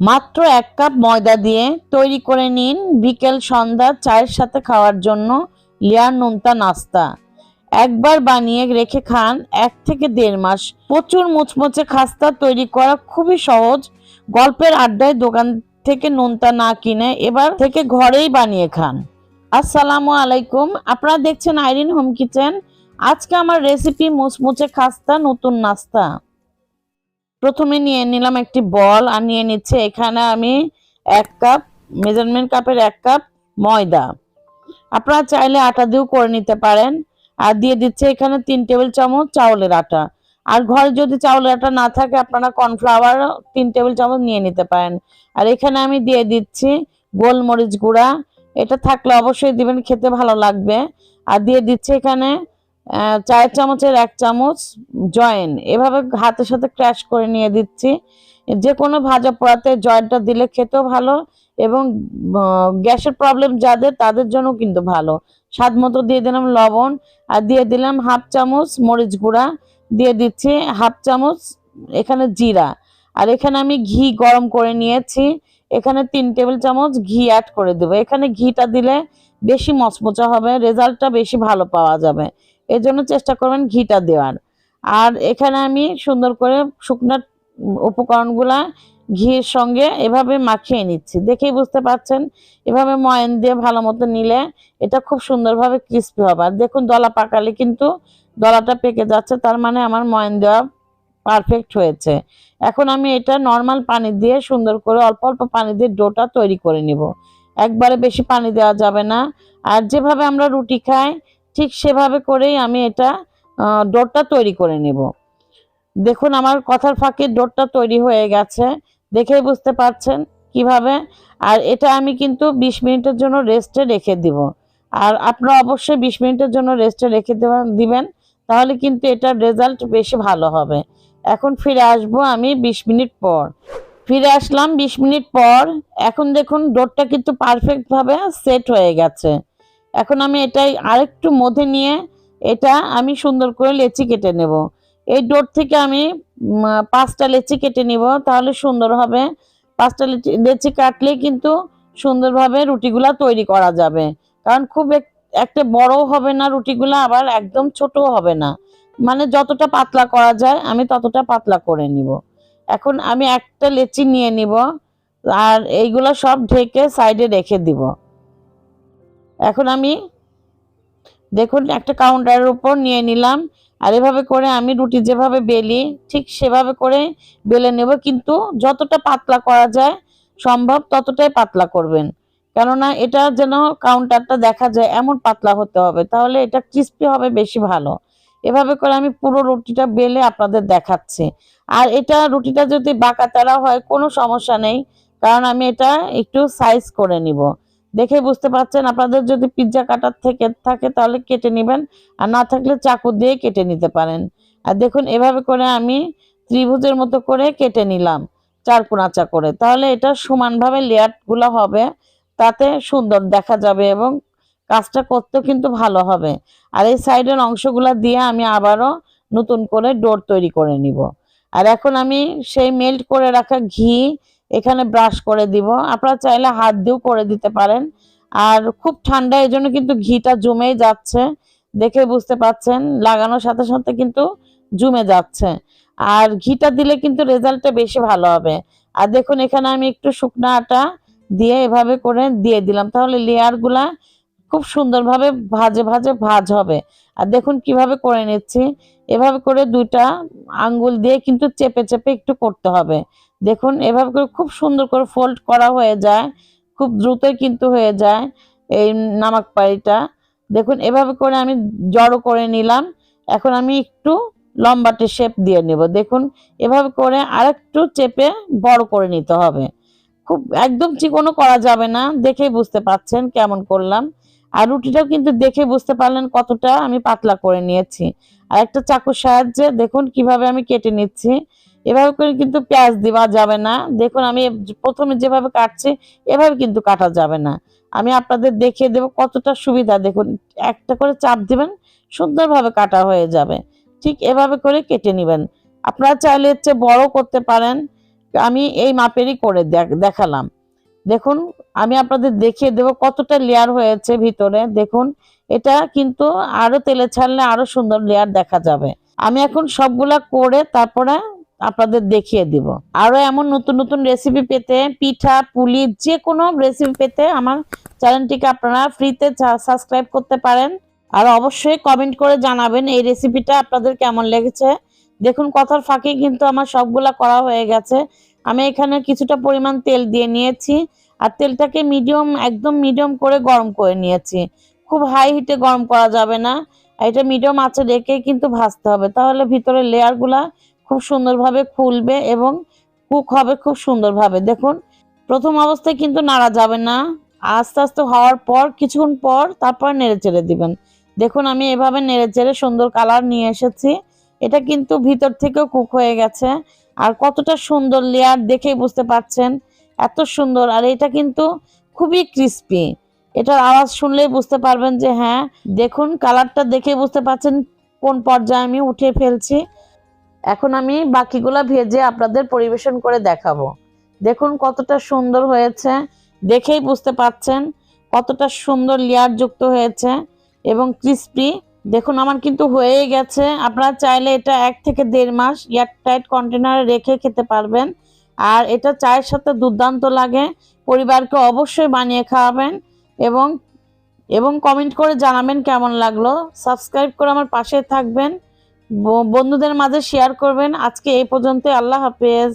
মাত্র এক কাপ ময়দা দিয়ে তৈরি করে নিন বিকেল সন্ধ্যা চায়ের সাথে খাওয়ার জন্য লেয়ার নোনতা নাস্তা। একবার বানিয়ে রেখে খান এক থেকে দেড় মাস। প্রচুর মুচমুচে খাস্তা তৈরি করা খুবই সহজ। গল্পের আড্ডায় দোকান থেকে নোনতা না কিনে এবার থেকে ঘরেই বানিয়ে খান। আসসালামু আলাইকুম। আপনারা দেখছেন আইরিন হোম কিচেন। আজকে আমার রেসিপি মুচমুচে খাস্তা নতুন নাস্তা। প্রথমে নিয়ে নিলাম একটি বল আর নিয়ে নিচ্ছে এখানে আমি এক কাপ মেজারমেন্ট কাপের এক কাপ ময়দা। আপনারা চাইলে আটা দিয়েও করে নিতে পারেন। আর দিয়ে দিচ্ছে এখানে তিন টেবিল চামচ চাউলের আটা। আর ঘরে যদি চাউলের আটা না থাকে, আপনারা কর্নফ্লাওয়ার তিন টেবিল চামচ নিয়ে নিতে পারেন। আর এখানে আমি দিয়ে দিচ্ছি গোলমরিচ গুঁড়া। এটা থাকলে অবশ্যই দিবেন, খেতে ভালো লাগবে। আর দিয়ে দিচ্ছে এখানে চায়ের চামচের এক চামচ জয়েন। এভাবে হাতের সাথে ক্র্যাশ করে নিয়ে দিচ্ছি। যে কোনো ভাজা পোড়াতে জয়েনটা দিলে খেতেও ভালো এবং গ্যাসের প্রবলেম যাদের, তাদের জন্য কিন্তু ভালো। স্বাদ মতো দিয়ে দিলাম লবণ আর দিয়ে দিলাম হাফ চামচ মরিচ গুঁড়া। দিয়ে দিচ্ছি হাফ চামচ এখানে জিরা। আর এখানে আমি ঘি গরম করে নিয়েছি। এখানে তিন টেবিল চামচ ঘি অ্যাড করে দেবো। এখানে ঘিটা দিলে বেশি মচমচা হবে রেজাল্টটা বেশি ভালো পাওয়া যাবে। এই জন্য চেষ্টা করবেন ঘিটা দেওয়ার। আর এখানে আমি সুন্দর করে শুকনো উপকরণগুলা ঘির সঙ্গে এভাবে মাখিয়ে নিচ্ছি। দেখেই বুঝতে পারছেন? এভাবে ময়ান দিয়ে ভালো মতো নিলে এটা খুব সুন্দরভাবে ক্রিস্পি হবে। আর দেখুন দলা পাকালে কিন্তু দলাটা পেকে যাচ্ছে, তার মানে আমার ময়ান দেওয়া পারফেক্ট হয়েছে। এখন আমি এটা নর্মাল পানি দিয়ে সুন্দর করে অল্প অল্প পানি দিয়ে ডোটা তৈরি করে নিব। একবারে বেশি পানি দেওয়া যাবে না। আর যেভাবে আমরা রুটি খাই ঠিক সেভাবে করেই আমি এটা ডোরটা তৈরি করে নিব। দেখুন আমার কথার ফাঁকে ডোরটা তৈরি হয়ে গেছে, দেখেই বুঝতে পারছেন কীভাবে। আর এটা আমি কিন্তু বিশ মিনিটের জন্য রেস্টে রেখে দিব। আর আপনারা অবশ্যই বিশ মিনিটের জন্য রেস্টে রেখে দেবেন, তাহলে কিন্তু এটার রেজাল্ট বেশি ভালো হবে। এখন ফিরে আসব আমি বিশ মিনিট পর। ফিরে আসলাম বিশ মিনিট পর, এখন দেখুন ডোরটা কিন্তু পারফেক্টভাবে সেট হয়ে গেছে। এখন আমি এটাই আরেকটু মধ্যে নিয়ে এটা আমি সুন্দর করে লেচি কেটে নেব। এই ডোর থেকে আমি পাঁচটা লেচি কেটে নিব, তাহলে সুন্দর হবে। পাঁচটা লেচি লেচি কাটলে কিন্তু সুন্দরভাবে রুটিগুলা তৈরি করা যাবে। কারণ খুব এক- একটা বড়ও হবে না রুটিগুলা, আবার একদম ছোটও হবে না। মানে যতটা পাতলা করা যায়, আমি ততটা পাতলা করে নিব। এখন আমি একটা লেচি নিয়ে নিব, আর এইগুলো সব ঢেকে সাইডে রেখে দিব। এখন আমি দেখুন, একটা কাউন্টারের উপর নিয়ে নিলাম। আর এভাবে করে আমি রুটি যেভাবে বেলি, ঠিক সেভাবে করে বেলে নেব। কিন্তু যতটা পাতলা করা যায় সম্ভব ততটাই পাতলা করবেন। কেননা এটা যেন কাউন্টারটা দেখা যায় এমন পাতলা হতে হবে, তাহলে এটা ক্রিস্পি হবে বেশি ভালো। এভাবে করে আমি পুরো রুটিটা বেলে আপনাদের দেখাচ্ছি। আর এটা রুটিটা যদি বাঁকা তেরা হয়, কোনো সমস্যা নেই। কারণ আমি এটা একটু সাইজ করে নিব। দেখে বুঝতে পারছেন, আপনাদের যদি পিৎজা কাটার থেকে থাকে তাহলে কেটে নেবেন, আর না থাকলে চাকু দিয়ে কেটে নিতে পারেন। আর দেখুন, এভাবে করে আমি ত্রিভুজের মতো করে কেটে নিলাম, চার কোনাচা করে। তাহলে এটা সমানভাবে লেয়ারগুলো হবে, তাতে সুন্দর দেখা যাবে এবং কাজটা করতেও কিন্তু ভালো হবে। আর এই সাইডের অংশগুলো দিয়ে আমি আবারও নতুন করে ডোর তৈরি করে নিব। আর এখন আমি সেই মেল্ট করে রাখা ঘি এখানে ব্রাশ করে দিব। আপনারা চাইলে হাত দিয়েও করে দিতে পারেন। আর খুব ঠান্ডা এই জন্য কিন্তু ঘিটা জমেই যাচ্ছে, দেখে বুঝতে পাচ্ছেন। লাগানোর সাথে সাথে কিন্তু জমে যাচ্ছে। আর ঘিটা দিলে কিন্তু রেজাল্টটা বেশি ভালো হবে। আর দেখুন, এখানে আমি একটু শুকনো আটা দিয়ে এভাবে করে দিয়ে দিলাম। তাহলে লেয়ারগুলা খুব সুন্দরভাবে ভাজে ভাজে ভাজ হবে। আর দেখুন কীভাবে করে নিচ্ছি। এভাবে করে দুইটা আঙ্গুল দিয়ে কিন্তু চেপে চেপে একটু করতে হবে। দেখুন, এভাবে করে খুব সুন্দর করে ফোল্ড করা হয়ে যায়, খুব দ্রুতই কিন্তু হয়ে যায় এই নামাক পাড়িটা। দেখুন, এভাবে করে আমি জড়ো করে নিলাম। এখন আমি একটু লম্বাটে শেপ দিয়ে নেব। দেখুন, এভাবে করে আরেকটু চেপে বড় করে নিতে হবে। খুব একদম চিকনও করা যাবে না, দেখেই বুঝতে পাচ্ছেন কেমন করলাম। আর রুটিটাও কিন্তু দেখে বুঝতে পারলেন কতটা আমি পাতলা করে নিয়েছি। আর একটা চাকুর সাহায্যে দেখুন কীভাবে আমি কেটে নিচ্ছি। এভাবে করে কিন্তু পেঁয়াজ দেওয়া যাবে না। দেখুন আমি প্রথমে যেভাবে কাটছি, এভাবে কিন্তু কাটা যাবে না। আমি আপনাদের দেখিয়ে দেবো কতটা সুবিধা। দেখুন, একটা করে চাপ দিবেন, সুন্দরভাবে কাটা হয়ে যাবে। ঠিক এভাবে করে কেটে নেবেন। আপনারা চাইলে চেয়ে বড় করতে পারেন। আমি এই মাপেরই করে দেখ- দেখালাম। দেখুন, আমি আপনাদের দেখিয়ে দেবো কতটা লেয়ার হয়েছে ভিতরে। দেখুন, এটা কিন্তু আরও তেলে ছাড়লে আরও সুন্দর লেয়ার দেখা যাবে। আমি এখন সবগুলা করে তারপরে আপনাদের দেখিয়ে দিব। আরও এমন নতুন নতুন রেসিপি পেতে, পিঠা, পুলি যে কোনো রেসিপি পেতে আমার চ্যানেলটিকে আপনারা ফ্রিতে সাবস্ক্রাইব করতে পারেন। আর অবশ্যই কমেন্ট করে জানাবেন এই রেসিপিটা আপনাদের কেমন লেগেছে। দেখুন, কথার ফাঁকে কিন্তু আমার সবগুলা করা হয়ে গেছে। আমি এখানে কিছুটা পরিমাণ তেল দিয়ে নিয়েছি আর তেলটাকে মিডিয়াম একদম মিডিয়াম করে গরম করে নিয়েছি। খুব হাই হিটে গরম করা যাবে না। এটা মিডিয়াম আঁচে রেখে কিন্তু ভাজতে হবে। তাহলে ভিতরে লেয়ারগুলা খুব সুন্দরভাবে খুলবে এবং কুক হবে খুব সুন্দরভাবে। দেখুন, প্রথম অবস্থায় কিন্তু নাড়া যাবে না। আস্তে আস্তে হওয়ার পর, কিছুক্ষণ পর তারপর নেড়ে চেড়ে দিবেন। দেখুন, আমি এভাবে নেড়ে চেড়ে সুন্দর কালার নিয়ে এসেছি। এটা কিন্তু ভিতর থেকেও কুক হয়ে গেছে। আর কতটা সুন্দর লেয়ার দেখেই বুঝতে পারছেন, এত সুন্দর। আর এটা কিন্তু খুবই ক্রিস্পি এটার আওয়াজ শুনলেই বুঝতে পারবেন যে হ্যাঁ দেখুন কালারটা দেখে বুঝতে পারছেন কোন পর্যায়ে আমি উঠিয়ে ফেলছি। এখন আমি বাকিগুলো ভেজে আপনাদের পরিবেশন করে দেখাবো। দেখুন কতটা সুন্দর হয়েছে, দেখেই বুঝতে পারছেন কতটা সুন্দর লেয়ার যুক্ত হয়েছে এবং ক্রিস্পি দেখুন, আমার কিন্তু হয়ে গেছে। আপনারা চাইলে এটা এক থেকে দেড় মাস এয়ারটাইট কন্টেনারে রেখে খেতে পারবেন। আর এটা চায়ের সাথে দুর্দান্ত লাগে। পরিবারকে অবশ্যই বানিয়ে খাওয়াবেন এবং এবং কমেন্ট করে জানাবেন কেমন লাগল। সাবস্ক্রাইব করে আমার পাশে থাকবেন। বন্ধুদের মাঝে শেয়ার করবেন। আজকে এই পর্যন্ত আল্লাহ হাফেজ।